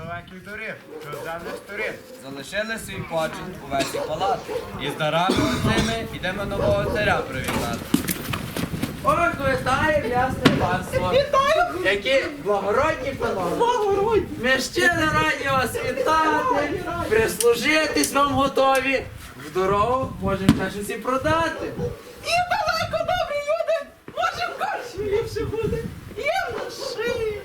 далеких доріг, чужданих сторін. Залишили свій почин увесь і палат. І з дарами оцими йдемо нового царя привітати. Ой, вітаю, ясне панство. Вітаю! Які благородні панове. Благородні. Ми не раді вас вітати. Прислужитись вам готові. В дорогу можемо теж усі продати. І далеко добрі люди, може в корчмі ліпше буде. Є нашийка,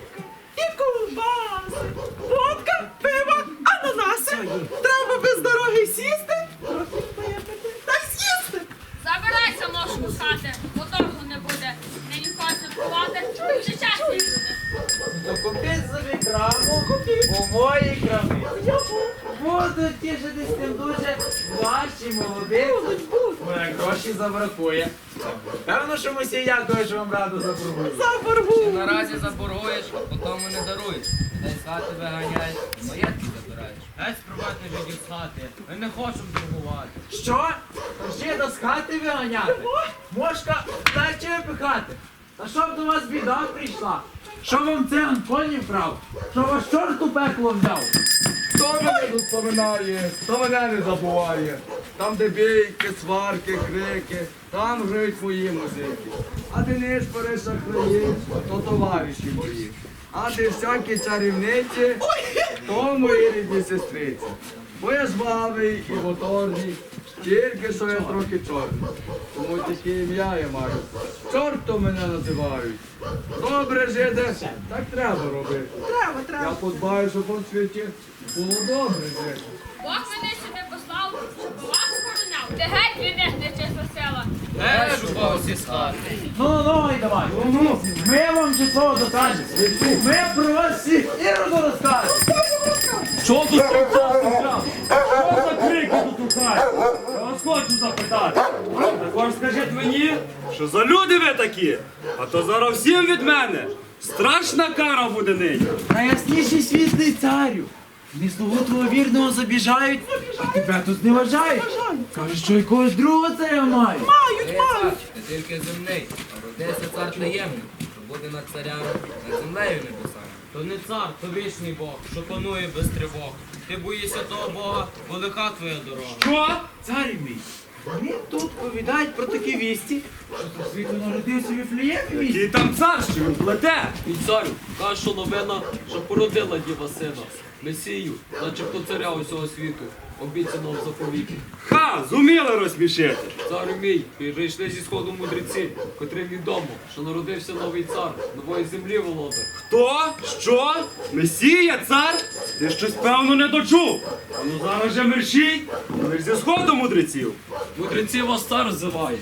і ковбаси, водка, пиво, ананаси. Треба без дороги сісти, трохи випити, та й з'їсти. Забирайся, мошку з хати, бо торгу не буде. Нині хоче кувати, вже час не буде. То купіть собі краму у моїй крамі. Будуть тішитись тим дуже Гроші забракує. Певно, що Мосія каже, що вам раду запробує. Заборгу. Наразі заборгуєш, а потім не даруєш. Дай з хати виганяєш, маєтки забираєш. Геть спробати жидів з хати. Ми не хочемо торгувати. Що? Ще до з хати виганяти? Мошка, дайте випихати. Та щоб до вас біда прийшла? Що вам циган коні вкрав? Що вас чорт у пекло взяв? Хто мене тут поминає, хто мене не забуває. Там, де бійки, сварки, крики, там грають мої музики. А ти не шпори шахраї, то товариші мої. А ти всякі чарівниці, то мої рідні сестриці. Бо я жвавий і моторний, тільки що я трохи чорний. Тому тільки ім'я я маю. Чортом мене називають. Добре, жиде, так треба робити. Треба, Я треба. подбаю, щоб у світі було добре жити. Бог мене сюди послав, щоб вас охороняв. Ти геть від них нечесна сила. Хати. Ну, ну, і давай. Ну, Ми вам число докажемо. Ми про вас всіх іроду розкажемо. Що тут? Що тут у? Я вас хочу запитати. Також скажіть мені, що за люди ви такі? А то зараз всім від мене. Страшна кара буде нині. Найясніший світлий царю. Ні слугу твого вірного забіжають, а тебе тут не вважають. Кажуть, що якогось другого царя мають. Мають, мають. ти тільки земний, а родився цар таємний, що буде над царями, над землею небесами. То не цар, то вічний Бог, що панує без тривог. Ти боїшся того Бога, бо лиха твоя дорога. Що? Царю мій. Вони тут повідають про такі вісті, що тут світло народився в Віфлеємі місті. І там цар, що він плете? І царю, каже, що новина, що породила діва сина, Месію, начебто царя усього світу, обіцяного в заповіті. Ха, зуміли розсмішити. Царю мій, прийшли зі сходу мудреці, котрим відомо, що народився новий цар, нової землі володар. Хто? Що? Месія, цар? Ти щось певно не дочув. А ну зараз же мерщій, ви ж зі сходу мудреців. Мудреці вас цар зиває.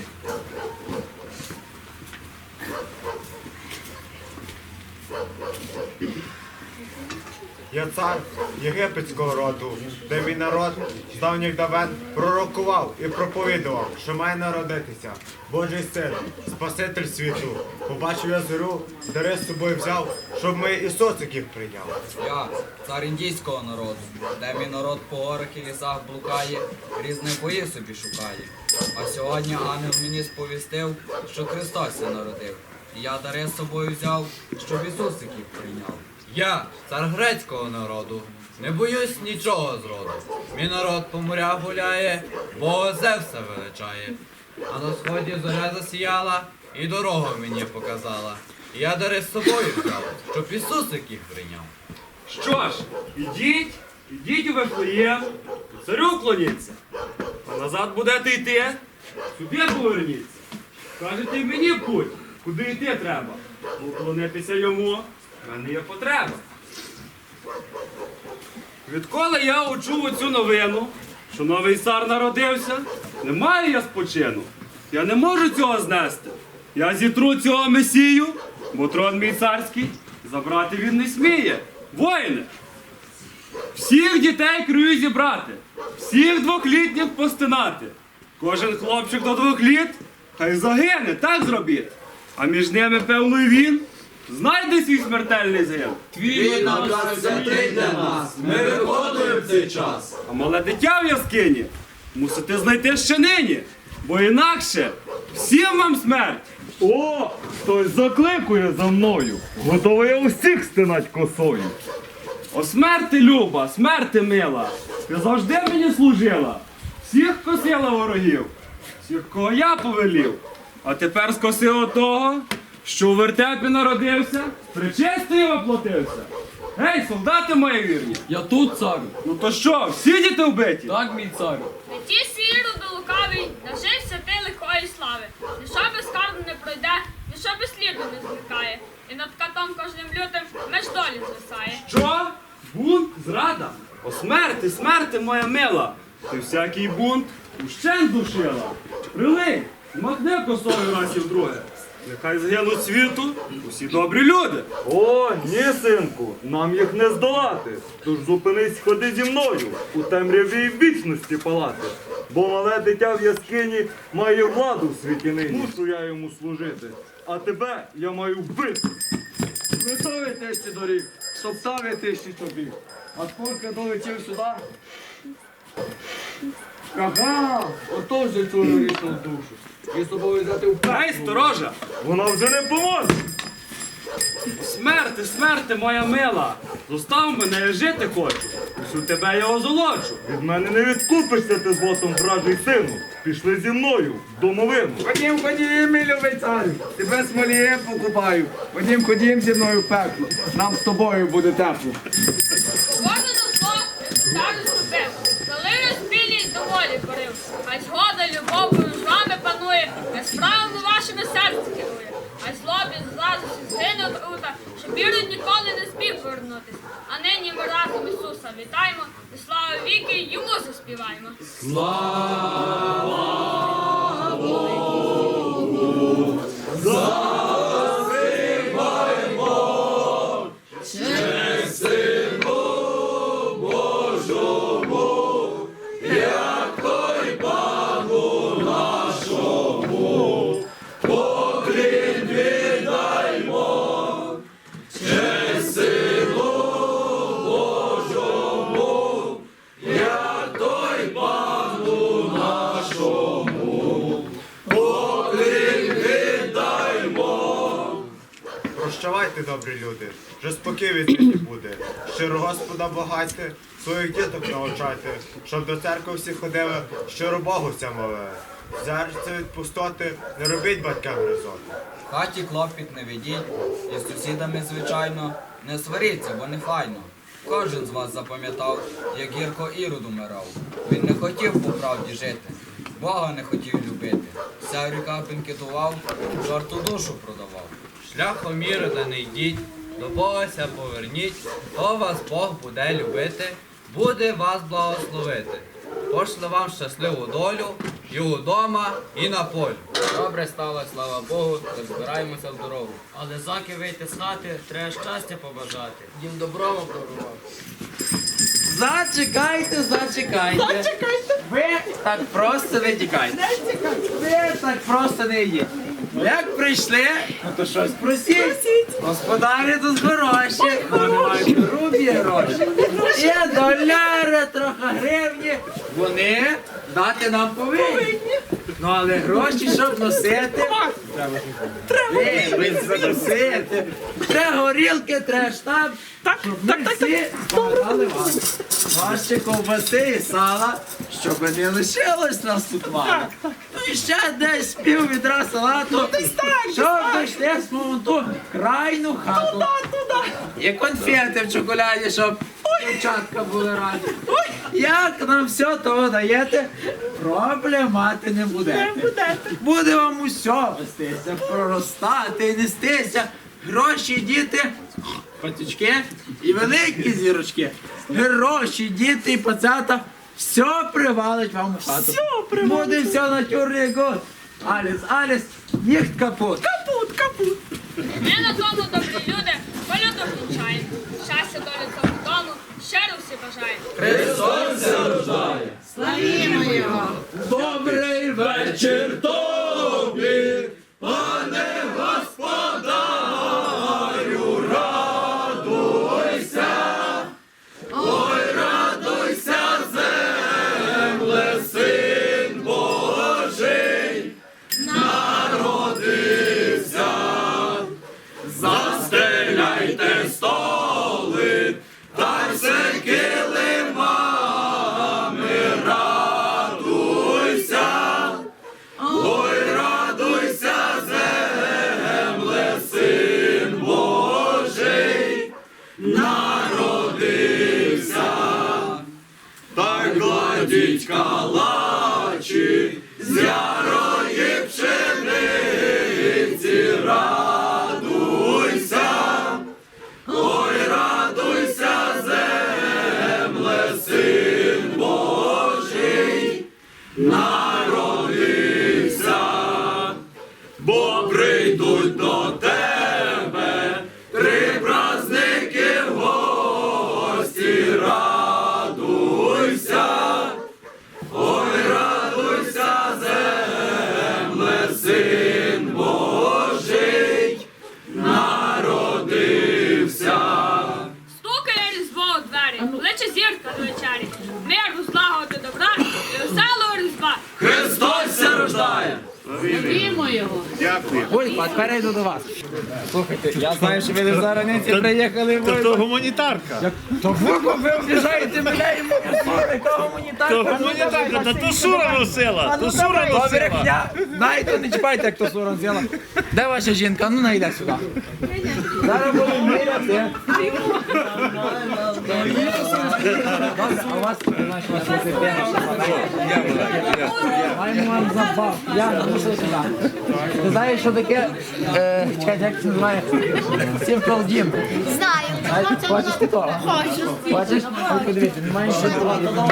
Я цар єгипетського роду, де мій народ з давніх давен пророкував і проповідував, що має народитися Божий син, Спаситель світу. Побачив я зорю, дари з собою взяв, щоб ми Ісусиків прийняли. Я, цар індійського народу, де мій народ по горах і лісах блукає, різних бої собі шукає. А сьогодні ангел мені сповістив, що Христос народив. І я дари з собою взяв, щоб Ісусиків прийняв. Я, цар грецького народу, не боюсь нічого зроду. Мій народ по морях гуляє, Бога Зевса величає. А на сході зоря засіяла і дорогу мені показала. Я дари з собою взяв, щоб Ісусик їх прийняв. Що ж, ідіть, ідіть у Вифлеєм, царю клоніться. А назад будете йти, сюди поверніться. Кажете мені путь, куди йти треба. Уклонитися йому, в мене є потреба. Відколи я учув оцю новину, що новий цар народився, немає я спочину. Я не можу цього знести. Я зітру цього месію, бо трон мій царський забрати він не сміє. Воїни! Всіх дітей крию зібрати, всіх двохлітніх постинати. Кожен хлопчик до двох літ хай загине, так зробіть. А між ними, певно, він знайде свій смертельний згин. Твій наказ святий для нас, ми виконуємо цей час. А мале дитя в яскині мусите знайти ще нині, бо інакше всім вам смерть. О, хтось закликує за мною, готовий я усіх стинать косою. О смерти люба, смерти мила, ти завжди мені служила, всіх косила ворогів, всіх, кого я повелів. А тепер скосила того, що у вертепі народився, причистою воплотився. Гей, солдати мої вірні! Я тут, царю. Ну то що, всі діти вбиті? Так, мій царю. Не ті сіру до лукавий, нажився ти лихої слави. Ніщо без карду не пройде, ніщо без сліду не зникає. І над катом кожним лютим меж долі звисає. Що? Бунт? Зрада? О смерти, смерти, моя мила! Ти всякий бунт ущен душила. Прилинь, махни косою раз і вдруге. Нехай згинуть світу усі добрі люди. О, ні, синку, нам їх не здолати. Тож зупинись, ходи зі мною у темряві вічності палати. Бо мале дитя в яскині має владу в світі нині. Мушу я йому служити, а тебе я маю вбити. Готові тисячі доріг, стоптаві тисячі тобі. А поки долетів сюди. Ага, ото вже цю річну душу. І з тобою взяти в Гей, сторожа! Вона вже не поможе. Смерти, смерти, моя мила! Зостав мене, я жити хочу. Усю тебе я озолочу. Від мене не відкупишся ти злотом вражий сину. Пішли зі мною в домовину. Ходім, ходім, мій любий царю, тебе смолієм покупаю. Ходім, ходім зі мною в пекло. Нам з тобою буде тепло. Кожен зло царю ступив, коли розбілі доволі порив. А згода любов між вами панує, безправно вашими серце керує. А зло без злазу згине отрута, що вірить ніколи не зміг повернутись. А нині ми разом Ісуса вітаємо, і слава віки йому заспіваємо. Прощавайте, добрі люди, вже спокій світі буде. Щиро Господа благайте, своїх діток навчайте, щоб до церкви всі ходили, щиро Богу вся молили. Серце від пустоти, не робіть батькам. В хаті клопіт не ведіть, і з сусідами, звичайно, не сваріться, бо не файно. Кожен з вас запам'ятав, як гірко Ірод умирав. Він не хотів по правді жити, Бога не хотів любити. Вся ріка бенкетував, жарту душу продавав. Шляхом Ірода не йдіть, до Богася поверніть, то вас Бог буде любити, буде вас благословити. Пошле вам щасливу долю і удома, і на полі. Добре сталося, слава Богу, розбираємося в дорогу. Але заки вийти з хати, треба щастя побажати. Дім добром обдарував. Зачекайте, зачекайте. Зачекайте. Ви так просто не тікайте. Ви так просто не йдіть. Як прийшли, ну то щось просіть. Господарі тут хороші, вони мають грубі гроші. Є доляри, трохи гривні. Вони дати нам повинні. Ну але гроші, щоб носити, треба заносити. Треба горілки, треба штаб. Так, Щоб так, ми всі пам'ятали вас. Ваші ковбаси і сала, щоб не лишилось нас тут мало. Ну і ще десь пів відра салату, щоб дійшли з моменту крайну хату. І конфети в чоколяді, щоб дівчатка були раді. Як нам все того даєте, проблемати не будете. будете. Буде вам усе вестися, проростати і нестися. Гроші, діти, пацючки і великі зірочки. Гроші, діти і пацята, все привалить вам у хату. Все привалить. Буде все натюрний год. Аліс, Аліс, ніхт капут. Капут, капут. Ми на тому добрі люди, полюду вінчаємо. Щастя дому, щиро всі бажаємо. Добрий вечір Бо ся рождає. Ой, а тепер я до вас. Слухайте, я знаю, що ви не зараз не приїхали. ви- То гуманітарка. То ви, ви обіжаєте мене і сору, яка гуманітарка. То гуманітарка, та то Шура носила. То Шура То носила. Знаєте, не чіпайте, як то Сура взяла. Де ваша жінка? Ну, найде сюди. Зараз будемо міряти. А у вас, знаєш, вас не Маємо вам забав. Я що сюди. Ти знаєш, що таке? Е, Чекайте, як це називається? Gym. Знаю. Хочеш ти того? Бачиш? Ось подивіться, немає ще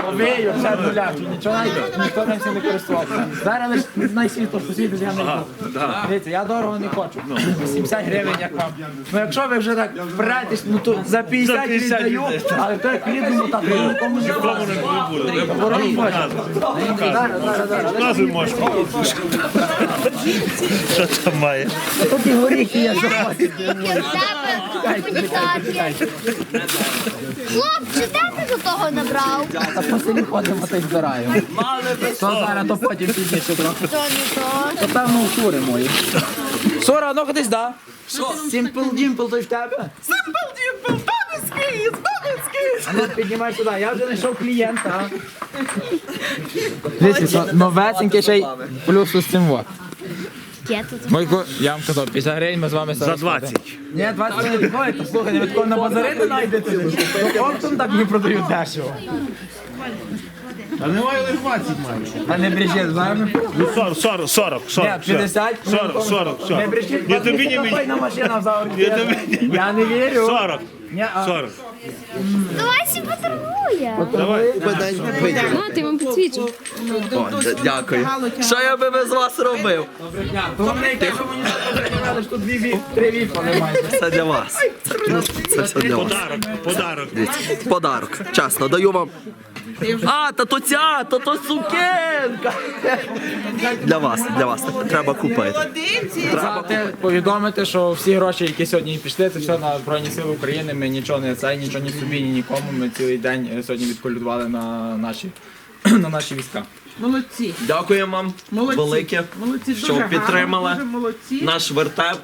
новий, все нуля, нічого навіть ніхто ним цим не користувався. Зараз лише найсвітло посвітить, я не хочу. Дивіться, я дорого не хочу. 80 гривень, як вам. Ну якщо ви вже так впретесь, ну то за 50 віддаю, але то як рідному так нікому не буде. Ворог хоче. Зараз, зараз, зараз. Показуй. Що там має? Тут і горіхи є, що хочеш. Гуманітарки. Хлопче, де ти до того набрав? А по селі ходимо та й збираємо. То зараз, то потім пізніше трохи. То не то. То певно у Сури мої. Сора, ну кудись, да? Що? Simple Dimple, той в тебе? Simple Dimple, бабицький, бабицький. А ну піднімай сюди, я вже знайшов клієнта. Дивіться, новесенький ще й плюс із цим вот. Тут. Мойко, я вам казав, 50 гривень ми з вами За 20. Ні, 20 не відходите, слухайте, ви такого на базарі не знайдете. Оптом так не продають дешево. А немає лише 20 має. А не брежет, знаємо? Ну 40, 40, 40, 40. Ні, 50. 40, 40, Не 40. брежет, Я тобі не мені. на машина в заводі. Я тобі не Я не вірю. 40, Ні, а 40. Давай сі поторгує. Давай. ти вам підсвічу. Дякую. Що я би без вас робив? вони яке, що мені сказали, що дві віп, три немає. Це для вас. Це все для вас. Подарок, подарок. Дивіться, подарок. Чесно, даю вам. А, та то ця, та то сукенка. Для вас, для вас. Треба купити. Сказати, повідомити, що всі гроші, які сьогодні пішли, це все на Збройні Сили України. Ми нічого не це, нічого ні собі, ні нікому. Ми цілий день е, сьогодні відколюдували на наші, на наші війська. Молодці. Дякуємо вам Молодці. велике, Молодці, що дуже гарно, підтримали дуже молодці. наш вертеп.